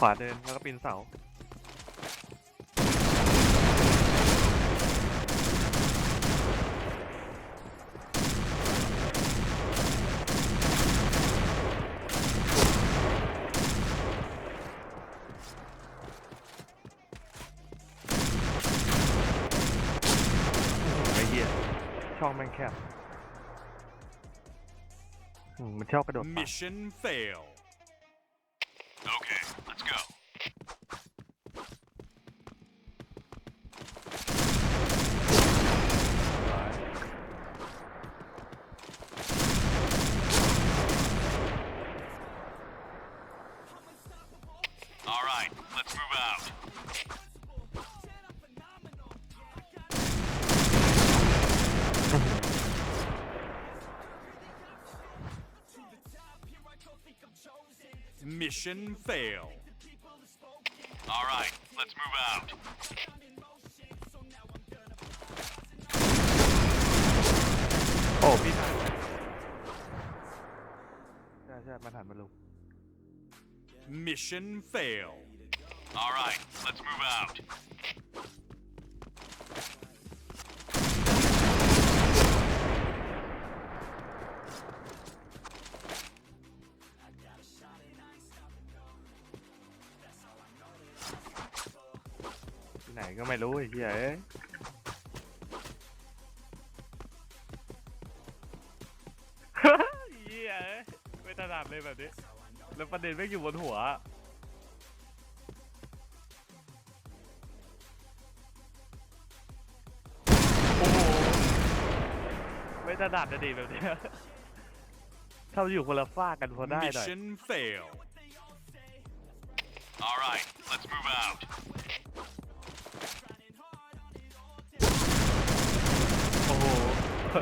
ขวาเดินแล้วก็ปีนเสา ไอ้เหี้ยช่องแม่งแคบอืมมันชอบกระโดดป่า Mission fail. Okay, let's go. All right, let's move out. มิชชั่น fail All right let's move out โอ้พี่ทันใช่ใช่มาทันมาลุง Mission fail All right let's move out ที่ไหนก็ไม่รู้ไอ้เหี้ยเอ้ยเหี้ยเอ้ยไม่ถนัดเลยแบบนี้ แล้วประเด็นไม่งอยู่บนหัว โอ้โห ไม่ถนัดนะดิแบบเนี้ยถ้าอยู่คนละฝ้ากกันพอได้หน่อย Mission fail All right let's move out